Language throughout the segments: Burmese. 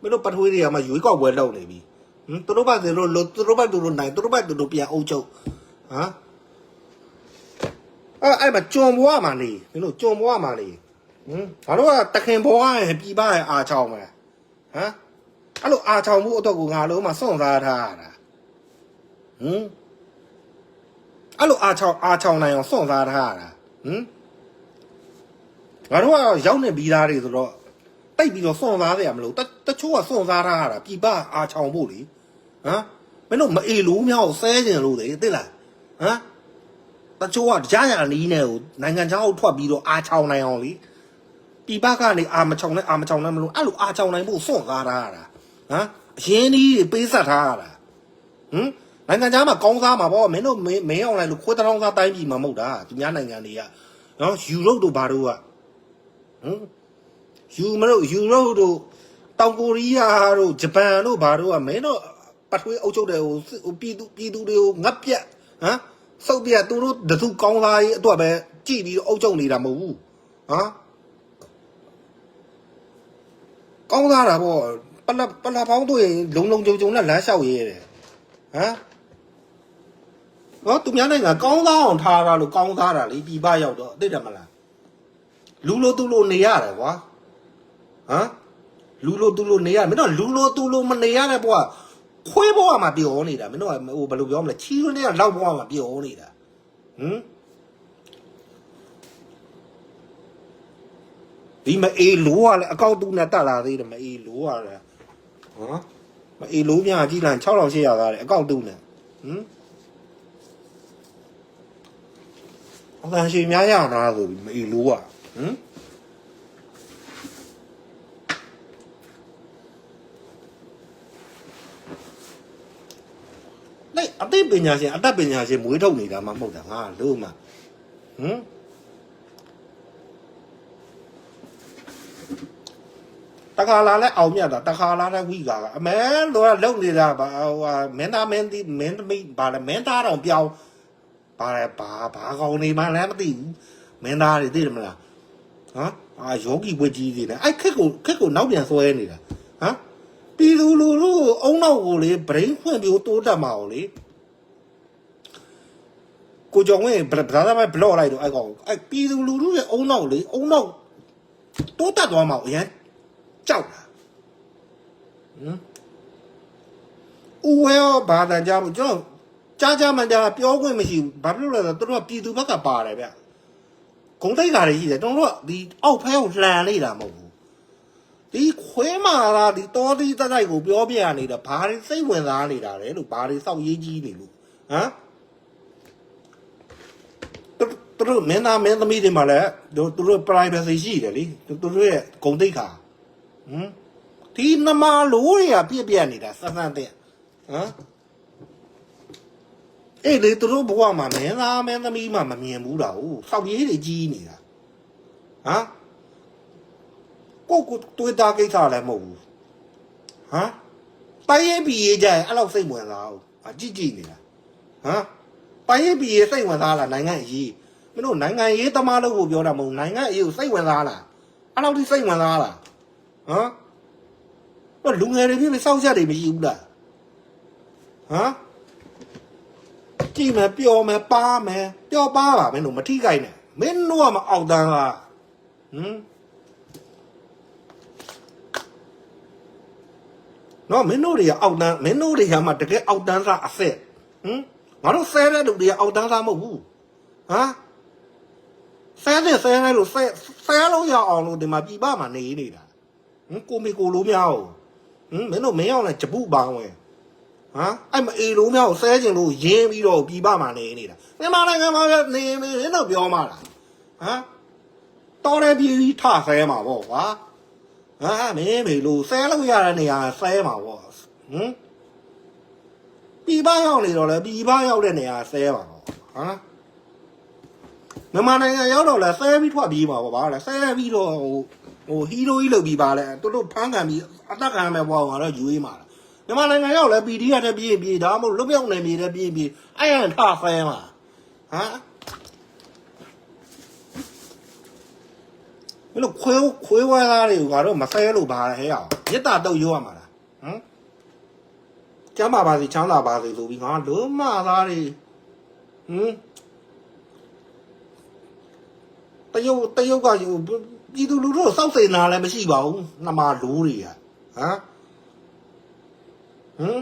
မင်းတို့ပထွေးတွေကမှရွေးကောက်ပွဲလုပ်နေပြီဟမ်သူတို့ဘာသူတို့လို့သူတို့ဘာသူတို့နိုင်သူတို့ဘာသူတို့ပြန်အုပ်ချုပ်ဟမ်အဲ့အဲ့မှာကြုံဘွားမှာနေမင်းတို့ကြုံဘွားမှာနေဟမ်ဘာလို့ကတခင်ဘွားရဲ့ပြည်ပရဲ့အာချောင်းပဲဟမ်အဲ့လိုအာချောင်းမှုအတွက်ကိုငါလုံးမှာစွန့်စားထားရတာဟမ်အဲ့လိုအာချောင်းအာချောင်းနိုင်အောင်စွန့်စားထားရတာဟမ်ငါတို့ကရောက်နေပြီးသားတွေဆိုတော့ တိတ်ပြီးတော့စွန့်စားရမလို့တတချို့ကစွန့်စားထားရတာပြပအာချောင်ဖို့လေဟမ်မင်းတို့မအေလို့မြောက်ဆဲကျင်လို့လေသိလားဟမ်တချို့ကကြားရနီးနေကိုနိုင်ငံခြားကိုထွက်ပြီးတော့အာချောင်နိုင်အောင်လေပြပကနေအာမချောင်နဲ့အာမချောင်နဲ့မလို့အဲ့လိုအာချောင်နိုင်ဖို့စွန့်စားထားရတာဟမ်အရင်ကြီးတွေပေးဆက်ထားရတာဟမ်နိုင်ငံခြားမှာကောင်းစားမှာပေါ့မင်းတို့မင်းမင်းအောင်လိုက်လို့ခွေးတောင်းစားတိုင်းပြည်မှာမဟုတ်တာသူများနိုင်ငံတွေကနော်ယူရိုတို့ဘာတို့ကဟမ် ယူမလို့ယူရိုတို့တောင်ကိုရီးယားတို့ဂျပန်တို့ဘာတို့ကမင်းတို့ပထွေးအုပ်ချုပ်တဲ့ဟိုစစ်ဟိုပြည်သူပြည်သူတွေကိုငတ်ပြက်ဟမ်စုပ်ပြက်သူတို့တစုကောင်းသားရေးအတွက်ပဲကြည်ပြီးတော့အုပ်ချုပ်နေတာမဟုတ်ဘူးဟမ်ကောင်းသားတာပေါ့ပလပလပေါင်းတို့ရင်လုံလုံကြုံကြုံနဲ့လမ်းလျှောက်ရဲတယ်ဟမ်တော့သူများနိုင်ငံကောင်းသားအောင်ထားတာလို့ကောင်းသားတာလေပြည်ပရောက်တော့သိတယ်မလားလူလိုသူလိုနေရတယ်ကွာ ဟမ်လူလိုသူလိုနေရမင်းတို့လူလိုသူလိုမနေရတဲ့ဘွားခွေးဘွားမှာပြောနေတာမင်းတို့ကဟိုဘယ်လိုပြောမလဲချီးနေရလောက်ဘွားမှာပြောနေတာဟမ်ဒီမအေးလိုးရလဲအကောက်တူနဲ့တက်လာသေးတယ်မအေးလိုးရလဲဟမ်မအေးလိုးများကြည့်လိုက်6800သားတယ်အကောက်တူနဲ့ဟမ်အတန်ရှိများရတာဆိုပြီးမအေးလိုးရဟမ် လိုက်အသိပညာရှင်အတတ်ပညာရှင်မွေးထုတ်နေတာမှမဟုတ်တာငါလို့မှဟမ်တခါလာလဲအောင်မြတ်တာတခါလာလဲဝိကာကအမဲလောကလုံနေတာဘာဟိုဟာမင်းသားမင်းဒီမင်းသမီးဘာလဲမင်းသားတော့ပြောင်းဘာလဲဘာဘာကောင်းနေမှလည်းမသိဘူးမင်းသားတွေသိတယ်မလားဟမ်အာယောဂီဝတ်ကြီးတွေနဲ့အဲ့ခက်ကိုခက်ကိုနောက်ပြန်ဆွဲနေတာဟမ် ပြည်သူလူထုကိုအုံနောက်ကိုလေဗရိန်းဖွင့်ပြီးတိုးတက်မှာကိုလေကိုကြောင့်ဝင်ဗလာသာမဲဘလော့လိုက်တော့အဲ့ကောင်အဲ့ပြည်သူလူထုရဲ့အုံနောက်လေအုံနောက်တိုးတက်သွားမှာအရင်ကြောက်တာဟမ်ဦးဝဲရောဘာတန်ကြဘူးကျွန်တော်ကြားကြားမှန်ကြားပြောခွင့်မရှိဘူးဘာဖြစ်လို့လဲဆိုတော့သူတို့ကပြည်သူဘက်ကပါတယ်ဗျဂုံတိတ်ကာတွေရှိတယ်ကျွန်တော်တို့ကဒီအောက်ဖဲကိုလှန်နေတာမဟုတ်ဘူး ဒီခွဲမာလာဒီတော်ဒီတက်တိုက်ကိုပြောပြရနေတာဘာတွေစိတ်ဝင်စားနေတာလဲလို့ဘာတွေစောက်ရေးကြီးနေလို့ဟမ်သူသူတို့မင်းသားမင်းသမီးတွေမှာလည်းသူသူတို့ privacy ရှိတယ်လေသူသူတို့ရဲ့ဂုံတိတ်ခါဟမ်ဒီနမလိုးတွေကပြက်ပြက်နေတာစစမ်းတဲ့ဟမ်အေးလေသူတို့ဘဝမှာမင်းသားမင်းသမီးမှမမြင်ဘူးတာဟုတ်ဆောက်ရေးတွေကြီးနေတာဟမ် ကိုကိုတွေ့တာကိစ္စလည်းမဟုတ်ဘူးဟမ်တိုင်းရင်ပြည်ရေးကြရင်အဲ့လောက်စိတ်ဝင်စားဘူးအကြည့်ကြည့်နေတာဟမ်တိုင်းရေးပြည်ရေးစိတ်ဝင်စားလားနိုင်ငံရေးမင်းတို့နိုင်ငံရေးသမားလို့ကိုပြောတာမဟုတ်ဘူးနိုင်ငံရေးကိုစိတ်ဝင်စားလားအဲ့လောက်ထိစိတ်ဝင်စားလားဟမ်တော့လူငယ်တွေဖြစ်ပြီးစောက်ချက်တွေမရှိဘူးလားဟမ်ကြည့်မယ်ပျော်မယ်ပါမယ်ပျော်ပါပါမင်းတို့မထိခိုက်နဲ့မင်းတို့ကမအောက်တန်းလားဟမ် နော်မင်းတို့တွေကအောက်တန်းမင်းတို့တွေကမှတကယ်အောက်တန်းစားအဆက်ဟမ်ငါတို့ဆဲတဲ့လူတွေကအောက်တန်းသားမဟုတ်ဘူးဟမ်ဆဲတဲ့ဆဲတဲ့လူဆဲဆဲလို့ရအောင်လို့ဒီမှာပြပမှာနေနေတာဟမ်ကိုမီကိုလိုမြောက်ဟမ်မင်းတို့မင်းအောင်လည်းဂျပုပေါင်းဝဲဟမ်အဲ့မအေလိုမြောက်ဆဲကျင်လို့ရင်းပြီးတော့ပြပမှာနေနေတာမြန်မာနိုင်ငံမှာနေမင်းတို့ပြောမှာလားဟမ်တော်တယ်ပြည်ပြီးထဆဲမှာပေါ့ကွာ ဟာမင်းမေလို့ဆဲလို့ရတဲ့နေရာဆဲမှာပေါ့ဟမ်ပြည်ပရောက်နေတော့လဲပြည်ပရောက်တဲ့နေရာဆဲပါတော့ဟမ်မြန်မာနိုင်ငံရောက်တော့လဲဆဲပြီးထွက်ပြီးပါပေါ့ဗါလဲဆဲပြီးတော့ဟိုဟိုဟီရိုကြီးလုပ်ပြီးပါလဲသူတို့ဖမ်းခံပြီးအသက်ခံမဲ့ဘွားကတော့ယူရေးမှာလားမြန်မာနိုင်ငံရောက်လဲ PD ရတဲ့ပြည်ပြည်ဒါမှမဟုတ်လွတ်မြောက်နေပြည်တဲ့ပြည်ပြည်အဲ့ရန်ထဆဲမှာဟ မ်မင်းတို့ခွေးခွေးဝဲသားတွေကိုငါတို့မဆဲလို့ပါဟဲ့အောင်မြစ်တာတုတ်ရိုးရမှာလားဟမ်ကျမ်းပါပါစီချမ်းသာပါစီဆိုပြီးငါလုံးမသားတွေဟမ်တရုတ်တရုတ်ကယူပြည်သူလူထုကိုစောက်စိန်နာလည်းမရှိပါဘူးနှမလူတွေကဟမ်ဟမ်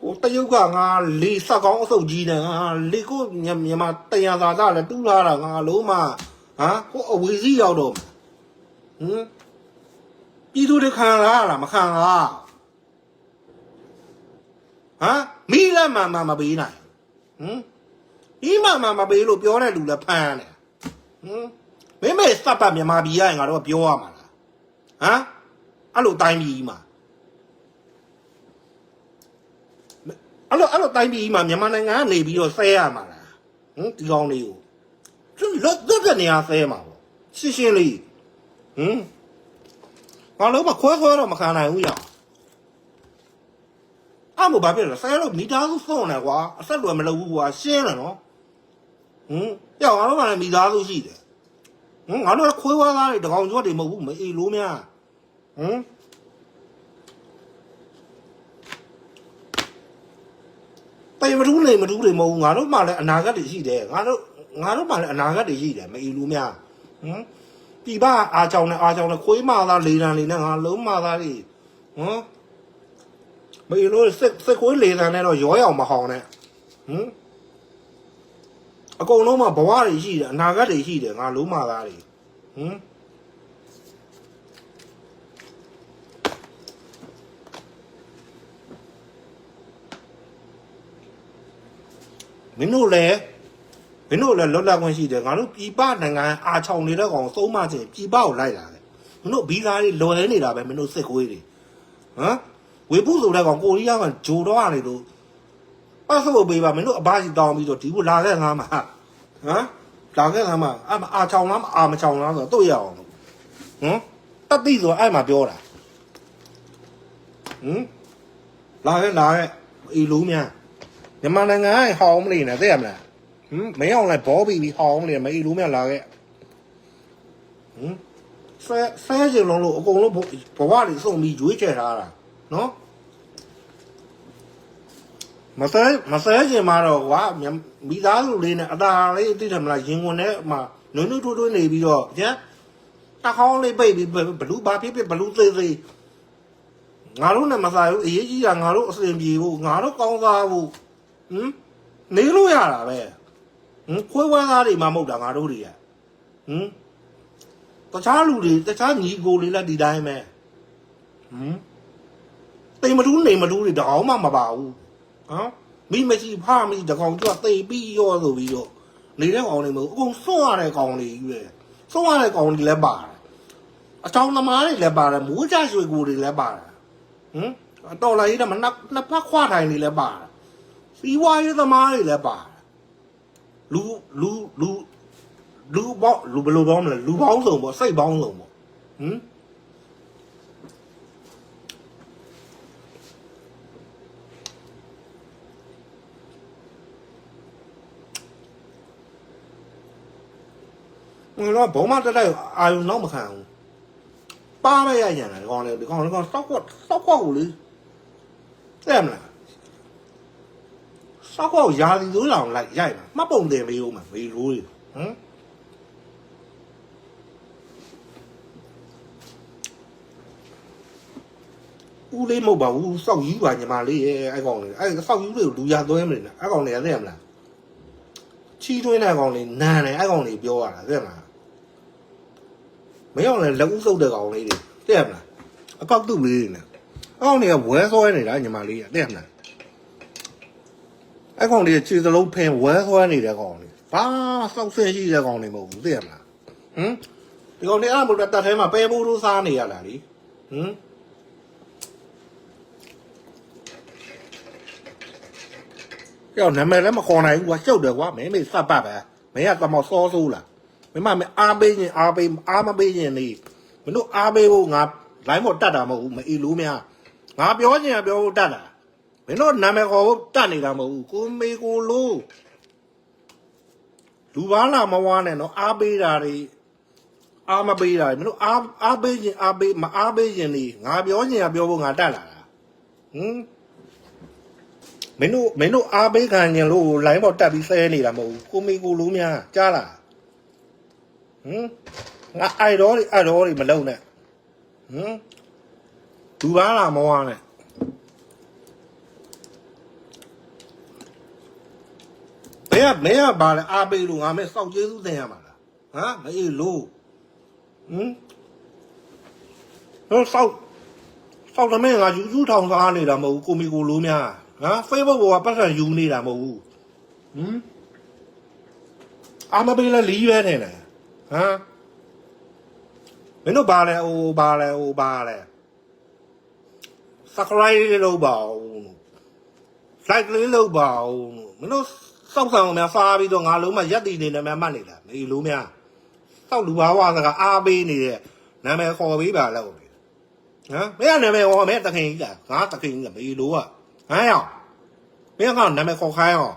ဟိုတရုတ်ကငါလေစက်ကောင်းအဆုပ်ကြီးနဲ့ငါလေကိုမြန်မာတရားသာသာလည်းတူးလာတာငါလုံးမဟမ်ဟိုအဝီစီရောက်တော့မှာ ဟမ်ပြည်သူတွေခံလာရတာမခံလားဟမ်မိလည်းမမမပေးနိုင်ဟမ်ဒီမမမပေးလို့ပြောတဲ့လူလည်းဖမ်းတယ်ဟမ်မင်းမေစပ်ပတ်မြန်မာပြည်ရရင်ငါတို့ကပြောရမှာလားဟမ်အဲ့လိုတိုင်းပြည်ကြီးမှာအဲ့လိုအဲ့လိုတိုင်းပြည်မှာမြန်မာနိုင်ငံကနေပြီးတော့ဆဲရမှာလားဟင်ဒီကောင်းလေးကိုသူလွတ်လွတ်တဲ့နေရာဆဲမှာပေါ့ရှင်းရှင်းလေး ဟင်ဘာလို့မခွဲခွဲတော့မခံနိုင်ဘူးရအောင်အမဘာဖြစ်လဲဆဲလို့မိသားစုဆုံးနေကွာအဆက်လွယ်မလုပ်ဘူးကွာရှင်းတယ်နော်ဟင်ကြောက်ငါတို့ကလည်းမိသားစုရှိတယ်ဟင်ငါတို့ကခွဲခွဲသားတွေတကောင်ကျွတ်တွေမဟုတ်ဘူးမအေးလို့များဟင်ပေမထူးနေမထူးတွေမဟုတ်ဘူးငါတို့မှလည်းအနာဂတ်တွေရှိတယ်ငါတို့ငါတို့မှလည်းအနာဂတ်တွေရှိတယ်မအီလူများဟမ် ဒီပါအားကြောင်နဲ့အားကြောင်နဲ့ခွေးမသားလေတံလေးနဲ့ငါလုံးမသားတွေဟမ်မအီလူစစ်စစ်ခွေးလေတံနဲ့တော့ရောရောင်မဟောင်းနဲ့ဟမ်အကုန်လုံးမှာဘဝတွေရှိတယ်အနာဂတ်တွေရှိတယ်ငါလုံးမသားတွေဟမ်မင်းတို့လည်းမ င်းတို့လည်းလွတ်လပ်ခွင့်ရှိတယ်ငါတို့ပြည်ပနိုင်ငံအာချောင်နေတဲ့ကောင်သုံးမချင်းပြည်ပကိုလိုက်လာတယ်မင်းတို့ဘီကားတွေလွယ်နေတာပဲမင်းတို့စစ်ခွေးတွေဟမ်ဝေပုဆိုတဲ့ကောင်ကိုရီးယားကဂျိုတော့ရတယ်လို့ပတ်စပ်ပေးပါမင်းတို့အဘကြီးတောင်းပြီးတော့ဒီကိုလာခဲ့ငါမှာဟမ်လာခဲ့ငါမှာအမအာချောင်လားမအာမချောင်လားဆိုတော့တို့ရအောင်လို့ဟမ်တတိဆိုအဲ့မှာပြောတာဟမ်လာခဲ့လာခဲ့အေးလုံးများမြန်မာနိုင်ငံကဟောင်းမလို့နေသိရမလား ဟမ်မင်းအောင်လည်းဘောပြီးပြီးဟောင်းမလို့မအီလိုမြလာခဲ့ဟမ်ဆဲဆဲစလုံးလို့အကုန်လုံးဘဝတွေစုံပြီးရွေးချယ်ထားတာနော်မဆဲမဆဲချင်မှာတော့ကွာမြန်မိသားစုလေးနဲ့အတားလေးသိတယ်မလားရင်ဝင်ထဲမှာနွိနွိထွတ်ထွတ်နေပြီးတော့ကျန်တခေါင်းလေးပိတ်ပြီးဘလူးဘာဖြစ်ဖြစ်ဘလူးသေးသေးငါတို့နဲ့မဆိုင်ဘူးအရေးကြီးတာငါတို့အစဉ်ပြေဖို့ငါတို့ကောင်းစားဖို့ဟမ်နေလို့ရတာပဲ ဟမ်ခွဲဝဲသားတွေမှမဟုတ်တာငါတို့တွေကဟမ်တခြားလူတွေတခြားညီကိုတွေလည်းဒီတိုင်းပဲဟမ်တိမ်မတူးနေမတူးတွေတကောင်မှမပါဘူးဟမ်မိမရှိဖားမရှိတကောင်ကျွတ်တိမ်ပြီးရောဆိုပြီးတော့နေတဲ့ကောင်တွေမဟုတ်အကုန်စွန့်ရတဲ့ကောင်တွေကြီးပဲစွန့်ရတဲ့ကောင်တွေလည်းပါတယ်အချောင်းသမားတွေလည်းပါတယ်မိုးကြရွှေကိုတွေလည်းပါတယ်ဟမ်တော်လာရေးတော့မနှစ်နှစ်ဖက်ခွာထိုင်တွေလည်းပါတယ်စီးပွားရေးသမားတွေလည်းပါ လူလူလူလူပေါ့လူဘယ်လိုပေါင်းမလဲလူပေါင်းစုံပေါ့စိတ်ပေါင်းစုံပေါ့ဟမ်ငါတော့ဘောမတက်တက်အာယုံတော့မခံဘူးပါမရရန်တယ်ဒီကောင်လေဒီကောင်ဒီကောင်စောက်ကွက်စောက်ကွက်ကိုလေတဲ့မလား စောက်ကောက်ရာသီသွေးလောင်လိုက်ရိုက်မှာမှတ်ပုံတင်မေးဦးမှာမေးလို့ဟမ်ဦးလေးမဟုတ်ပါဘူးစောက်ယူပါညီမလေးရဲ့အဲ့ကောင်လေးအဲ့စောက်ယူလေးကိုလူရသွဲမနေနဲ့အဲ့ကောင်လေးရသိရမလားချီးတွင်းတဲ့ကောင်လေးနန်းတယ်အဲ့ကောင်လေးပြောရတာသိရမလားမင်းအောင်လည်းလက်ဦးစုပ်တဲ့ကောင်လေးတွေသိရမလားအကောက်တုလေးတွေနဲ့အဲ့ကောင်လေးကဝဲဆွဲနေတာညီမလေးရသိရမလား အဲ့ကောင်လေးခြေစလုံးဖင်ဝဲဆွဲနေတဲ့ကောင်လေးဘာစောက်ဆင်းရှိတဲ့ကောင်လေးမဟုတ်ဘူးသိရမလားဟမ်ဒီကောင်လေးအဲ့မို့တတ်ထဲမှာပဲဘူးလို့စားနေရတာလေဟမ်ကြောက်နာမည်လည်းမခေါ်နိုင်ဘူးကွာရှုပ်တယ်ကွာမင်းမေစပ်ပတ်ပဲမင်းကတမောက်စောဆိုးလားမင်းမမအားပေးရင်အားပေးအားမပေးရင်နေမင်းတို့အားပေးဖို့ငါလိုင်းမော်တတ်တာမဟုတ်ဘူးမအီလို့များငါပြောချင်ရပြောဖို့တတ်တာ မင်းတို့နာမည်ခေါ်ဖို့တတ်နေတာမဟုတ်ဘူးကိုမေကိုလို့လူပါလာမဝါနဲ့နော်အားပေးတာတွေအားမပေးတာမင်းတို့အားအားပေးခြင်းအားပေးမအားပေးခြင်းนี่ငါပြောခြင်းကပြောဖို့ငါတက်လာတာဟမ်မင်းတို့မင်းတို့အားပေးခံခြင်းလို့လိုင်းပေါ်တက်ပြီးဆဲနေတာမဟုတ်ဘူးကိုမီကိုလူများကြားလားဟမ်ငါအိုက်တော်တွေအိုက်တော်တွေမလုံနဲ့ဟမ်သူပါလားမောရနဲ့ ဘယ်ကမင်းကဘာလဲအားပေးလို့ငါမဲစောက်ကျေးဇူးတင်ရမှာလားဟမ်မအေးလို့ဟမ်တော့စောက်စောက်တမင်းငါယူယူထောင်စားနေတာမဟုတ်ဘူးကိုမီကိုလူများဟမ် Facebook ပေါ်ကပတ်စံယူနေတာမဟုတ်ဘူးဟမ်အာမပေးလဲလီးရဲနေတယ်ဟမ်မင်းတို့ဘာလဲဟိုဘာလဲဟိုဘာလဲ subscribe လေးလုပ်ပါဦး like လေးလုပ်ပါဦးမင်းတို့ စောက်ဆောင်များစားပြီးတော့ငါလုံးမရက်တည်နေတယ်များမှတ်နေလားမေလုံးများစောက်လူဘာဝစကားအားပေးနေတဲ့နာမည်ခေါ်ပေးပါလောက်ဟမ်မင်းကနာမည်ဟောမင်းတခင်ကြီးလားငါတခင်ကြီးလားမေလိုကဟမ်ရောမင်းကနာမည်ခေါ်ခိုင်းရော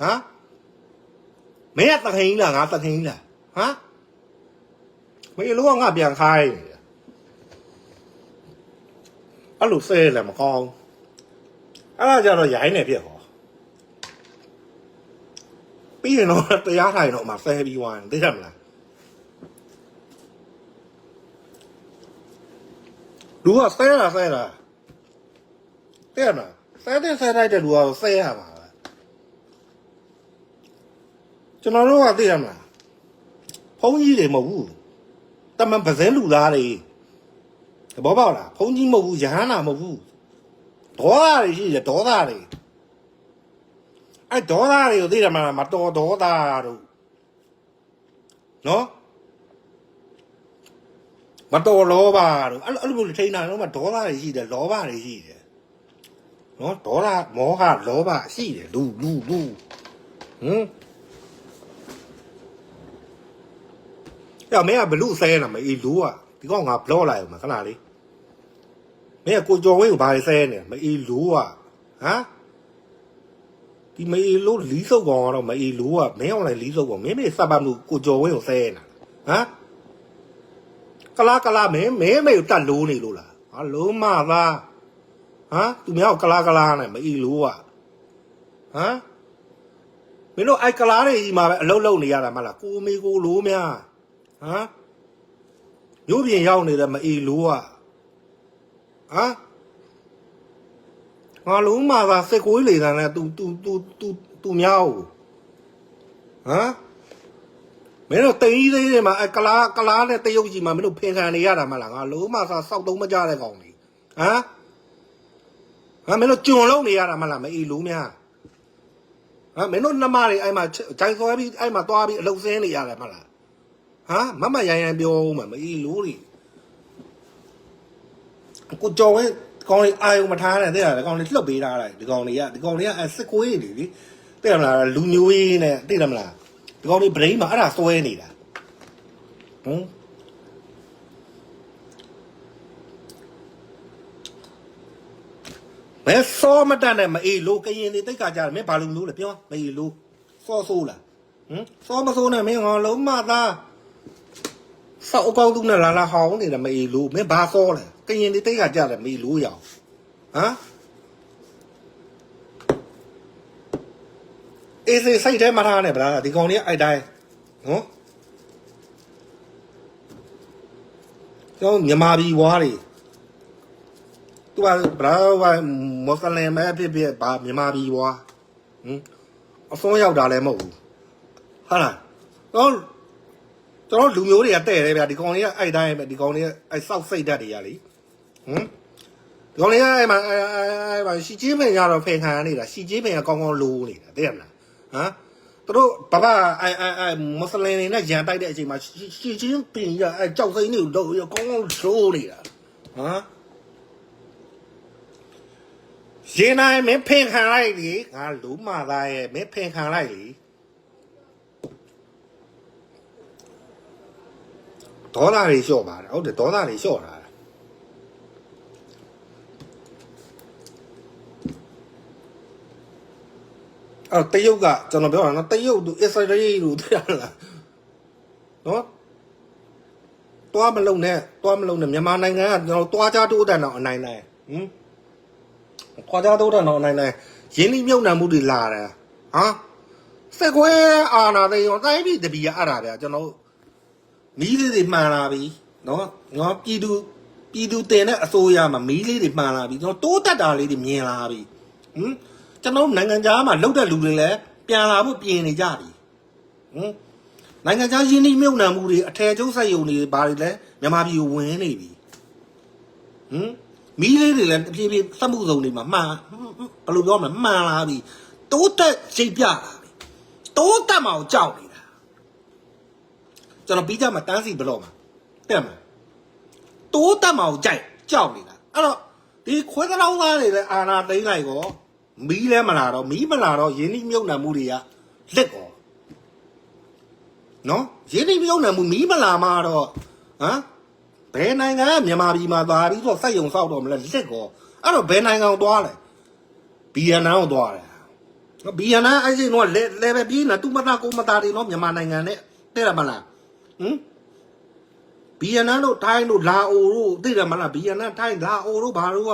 ဟမ်မင်းကတခင်ကြီးလားငါတခင်ကြီးလားဟမ်မေလိုကငါပြန်ခိုင်းအဲ့လိုဆဲလည်းမကောင်းအဲ့ဒါကြတော့ရိုင်းနေဖြစ်ဟော ပြီးရင်တော့တရားထိုင်တော့မှဆဲပြီးဝိုင်းသိတယ်မလားလူကဆဲတာဆဲတာတဲ့နော်ဆဲတဲ့ဆဲလိုက်တဲ့လူကဆဲရမှာပဲကျွန်တော်တို့ကသိရမလားဘုန်းကြီးတွေမဟုတ်ဘူးတမန်ပဇဲလူသားတွေသဘောပေါက်လားဘုန်းကြီးမဟုတ်ဘူးယဟန္တာမဟုတ်ဘူးဒေါသတွေရှိတယ်ဒေါသတွေ အဲဒေါသတွေကိုသိတယ်မလားမတော်ဒေါသတို့နော်မတော်လောဘတို့အဲ့လိုအဲ့လိုမျိုးထိန်းတာတော့မဒေါသတွေရှိတယ်လောဘတွေရှိတယ်နော်ဒေါသမောဟလောဘရှိတယ်လူလူလူဟမ်အဲ့မင်းကဘလူဆဲနေတာမအေးလူကဒီကောင်ငါဘလော့လိုက်အောင်မခဏလေးမင်းကကိုကြော်ဝင်းကိုဘာလဲဆဲနေမအေးလူကဟမ် ဒီမအေးလို့လီးစုပ်ကောင်ကတော့မအေးလူကမင်းအောင်လိုက်လီးစုပ်ကောင်မင်းမေစပ်ပတ်မှုကိုကြော်ဝင်းကိုဆဲနေတာဟမ်ကလာကလာမင်းမင်းမေကိုတတ်လို့နေလို့လားဟာလုံးမသားဟမ်သူများကိုကလာကလာနဲ့မအေးလူကဟမ်မင်းတို့အိုက်ကလာတွေကြီးမှာပဲအလုံးလုံးနေရတာမလားကိုမေကိုလိုများဟမ်ရုပ်ပြင်ရောက်နေတဲ့မအေးလိုးอ่ะဟမ် ငါလုံးမှာသာစစ်ကိုးလေတန်းနဲ့ तू तू तू तू तू မြောက်ဟမ်မင်းတို့တိန်ကြီးသေးတယ်မှာအကလားကလားနဲ့တရုတ်ကြီးမှာမင်းတို့ဖင်ခံနေရတာမလားငါလုံးမှာသာစောက်သုံးမကြတဲ့ကောင်ကြီးဟမ်ဟမ်မင်းတို့ကျွန်လုံးနေရတာမလားမအေးလိုးများဟမ်မင်းတို့နှမတွေအဲ့မှာဂျိုင်ဆွဲပြီးအဲ့မှာသွားပြီးအလုပ်စင်းနေရတယ်မလားဟာမမရိုင်းရိုင်းပြောဦးမှာမအေးလို့တွေကိုကြော်ဝဲ ကောင်းလေးအာယုံမထားနဲ့တဲ့ရတယ်ကောင်းလေးလှုပ်ပေးထားလိုက်ဒီကောင်လေးကဒီကောင်လေးကအဲစစ်ကိုရေးနေပြီတဲ့မလားလူမျိုးရေးနဲ့တဲ့တယ်မလားဒီကောင်လေးဗရိန်းမှာအဲ့ဒါစွဲနေတာဟမ်ဘယ်စောမတတ်နဲ့မအေးလို့ကရင်နေတိတ်ကကြတယ်မင်းဘာလို့လို့လဲပြောမအေးလို့စောဆိုးလားဟမ်စောမဆိုးနဲ့မင်းဟောလုံးမသားဆောက်အကောက်သူနဲ့လာလာဟောင်းနေတယ်မေလို့မင်းဘာစောလဲ ကရင်ဒီတိတ်ကကြတယ်မေလို့ရအောင်ဟမ်အေးစိတ်စိတ်ထဲမှာထားနေဗလားဒီကောင်လေးအိုက်တိုင်းနော်ကျောင်းမြမာပြည်ဝါးတွေသူကဘရာဝမောဆလင်မဲဖြစ်ဖြစ်ဗာမြမာပြည်ဝါးဟင်အစောရောက်တာလည်းမဟုတ်ဘူးဟာလားတော့ကျွန်တော်လူမျိုးတွေကတဲ့တယ်ဗျာဒီကောင်လေးကအဲ့တိုင်းပဲဒီကောင်လေးကအဲ့စောက်စိတ်ဓာတ်တွေကလေ ဟမ်ဒီကောင်လေးကအဲ့မှာအဲ့အဲ့မှာရှီချင်းပင်ရတော့ဖင်ခံရနေတာရှီချင်းပင်ကကောင်းကောင်းလိုးနေတာသိရမလားဟမ်သူတို့ဘာဘာအဲ့အဲ့အဲ့မွတ်စလင်တွေနဲ့ရန်တိုက်တဲ့အချိန်မှာရှီချင်းပင်ရအဲ့ကြောက်စိမ့်နေလို့ကောင်းကောင်းလိုးနေတာဟမ်ရေနိုင်မင်းဖင်ခံလိုက်လေငါလူမသားရဲ့မင်းဖင်ခံလိုက်လေဒေါသတွေလျှော့ပါတယ်ဟုတ်တယ်ဒေါသတွေလျှော့တာ အဲ့တရုတ်ကကျွန်တော်ပြောတာနော်တရုတ်သူအစ္စရေးလူသိရလားနော်တွားမလုံနဲ့တွားမလုံနဲ့မြန်မာနိုင်ငံကကျွန်တော်တွားကြတိုးတန်တော့အနိုင်နိုင်ဟင်တွားကြတိုးတန်တော့အနိုင်နိုင်ရင်းနှီးမြုပ်နှံမှုတွေလာတယ်ဟာစက်ကွဲအာနာသိရောတိုင်းပြည်တပီရအဲ့ဒါဗျာကျွန်တော်မီးလေးတွေမှန်လာပြီနော်ငေါပြည်သူပြည်သူတင်တဲ့အစိုးရမှာမီးလေးတွေမှန်လာပြီကျွန်တော်တိုးတက်တာလေးတွေမြင်လာပြီဟင် ကျွန်တော်နိုင်ငံသားမှာလှုပ်တဲ့လူတွေလည်းပြန်လာဖို့ပြင်နေကြပြီဟင်နိုင်ငံခြားယင်းနှိမ့်မြုပ်နှံမှုတွေအထည်ချုပ်ဆက်ယုံတွေဘာတွေလဲမြန်မာပြည်ကိုဝင်နေပြီဟမ်မီးလေးတွေလည်းတဖြည်းဖြည်းစက်မှုစုံတွေမှာမှန်ဘယ်လိုပြောမလဲမှန်လာပြီတိုးတက်ရှိတ်ပြလာပြီတိုးတက်မအောင်ကြောက်နေတာကျွန်တော်ပြီးကြမှာတန်းစီဘလော့မှာတဲ့မှာတိုးတက်မအောင်ကြိုက်ကြောက်နေတာအဲ့တော့ဒီခွဲသလောင်းသားတွေလည်းအာနာသိမ့်လိုက်ကော မီးလဲမလာတော့မီးမလာတော့ယင်းနှိမ့်မြုပ်နှံမှုတွေကလက်ကောနော်ရင်းနှီးမြုံနှံမှုမီးမလာမှာတော့ဟမ်ဘယ်နိုင်ငံကမြန်မာပြည်မှာသွားပြီးတော့စိုက်ယုံဆောက်တော့မလဲလက်ကောအဲ့တော့ဘယ်နိုင်ငံကိုသွားလဲဘီယန်နန်ကိုသွားတယ်နော်ဘီယန်နန်အဲ့ဒီတော့လဲလဲပဲပြီးနေတူမတာကိုမတာတွေနော်မြန်မာနိုင်ငံနဲ့တဲ့ရမလားဟမ်ဘီယန်နန်တို့ထိုင်းတို့လာအိုတို့သိတယ်မလားဘီယန်နန်ထိုင်းလာအိုတို့ဘာတို့က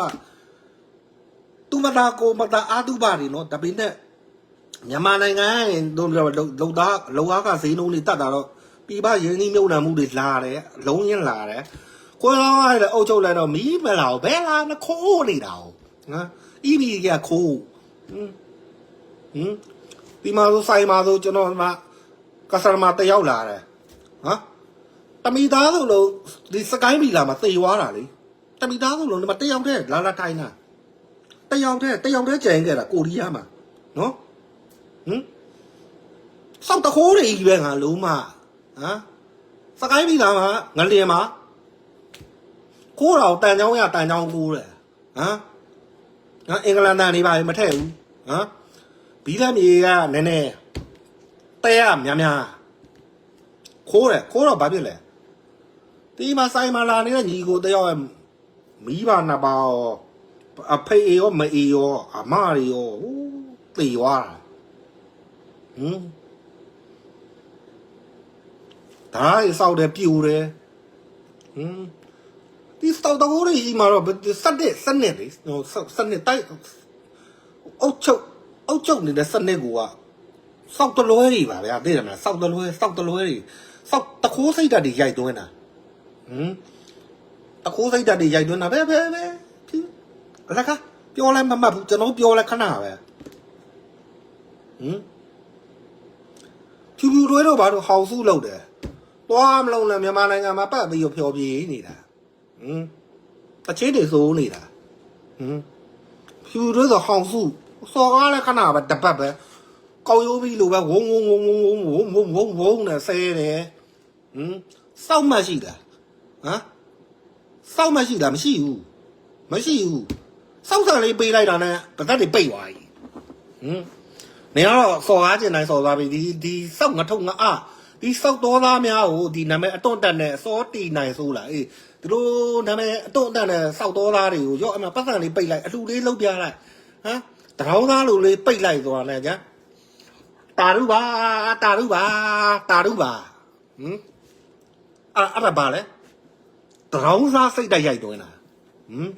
တူမတာကိုမတာအာတုပါတွေနော်တပိနဲ့မြန်မာနိုင်ငံတို့လုံသားလုံအားကဈေးနှုန်းတွေတက်တာတော့ပြည်ပရင်းနှီးမြုပ်နှံမှုတွေလာတယ်လုံးရင်လာတယ်ကိုယ်တော်ကလည်းအုပ်ချုပ်လိုက်တော့မီးမလာဘူးဘယ်လာမခိုးနေတာဟုတ်နော်အီမီကခိုးဟင်းဟင်းဒီမှာဆိုဆိုင်မှာဆိုကျွန်တော်ကကစတမာတယောက်လာတယ်ဟမ်တမီသားဆိုလို့ဒီစကိုင်းမီလာမှာသေသွားတာလေတမီသားဆိုလို့ဒီမှာတယောက်တည်းလာလာထိုင်တာ တယောက်တည်းတယောက်တည်းကြံခဲ့တာကိုရီးယားမှာနော်ဟမ်စောက်တခိုးတွေကြီးပဲငါလုံးမဟမ်စကိုင်းပြီလားငါငလျင်မှာကိုးတော်တန်ချောင်းရတန်ချောင်းကိုးတယ်ဟမ်ငါအင်္ဂလန်တန်နေပါမထည့်ဘူးဟမ်ဘီလက်မြေကနည်းနည်းတဲရများများခိုးတယ်ခိုးတော့ဘာဖြစ်လဲဒီမှာဆိုင်မှာလာနေတဲ့ညီကိုတယောက်ရဲ့မီးပါနှစ်ပါးရော အဖေရောမအေရောအမတွေရောဟိုးတေသွားတာဟမ်ဒါရီစောက်တယ်ပြူတယ်ဟမ်ဒီစောက်တော်ရီကြီးမှာတော့စက်တဲ့စနစ်လေဟိုစနစ်တိုက်အုတ်ချုပ်အုတ်ချုပ်နေတဲ့စနစ်ကိုကစောက်တလွဲတွေပါဗျာသိတယ်မလားစောက်တလွဲစောက်တလွဲတွေစောက်တခိုးစိတ်ဓာတ်တွေရိုက်သွင်းတာဟမ်တခိုးစိတ်ဓာတ်တွေရိုက်သွင်းတာပဲပဲပဲဖြူ လက်ကပြောလိုက်မမှတ်ဘူးကျွန်တော်ပြောလိုက်ခဏပဲဟမ်ဖြူဖြူတွေးတော့ဘာလို့ဟောင်စုလောက်တယ်။သွားမလုံးနဲ့မြန်မာနိုင်ငံမှာပတ်ပြီးတော့ဖျော်ဖြေနေတာ။ဟင်။အချင်းတွေစိုးနေတာ။ဟင်။ဖြူတွေးတော့ဟောင်စုစော်ကားလည်းခဏပဲတပတ်ပဲ။ကောက်ရိုးပြီးလိုပဲဝုံဝုံဝုံဝုံဝုံဝုံဝုံဝုံဝုံနဲ့ဆဲတယ်။ဟင်။စောက်မှရှိတာ။ဟမ်။စောက်မှရှိတာမရှိဘူး။မရှိဘူး။ စောက်ဆန်လေးပေးလိုက်တာနဲ့ပသက်တွေပိတ်သွားပြီ။ဟင်။နေကတော့စော်ကားကျင်တိုင်းစော်ကားပြီဒီဒီစောက်ငထုံငါအဒီစောက်တော်သားများကိုဒီနာမည်အတွန့်တက်နဲ့စောတီနိုင်ဆိုလားအေးသူတို့နာမည်အတွန့်တက်နဲ့စောက်တော်သားတွေကိုရော့အမပတ်စံလေးပိတ်လိုက်အလှလေးလှုပ်ပြလိုက်ဟမ်တရောင်းသားလိုလေးပိတ်လိုက်သွားလဲကြာတာရုပါတာရုပါတာရုပါဟမ်အဲ့အဲ့ဒါပါလဲတရောင်းသားစိတ်တိုက်ရိုက်တွင်းတာဟမ်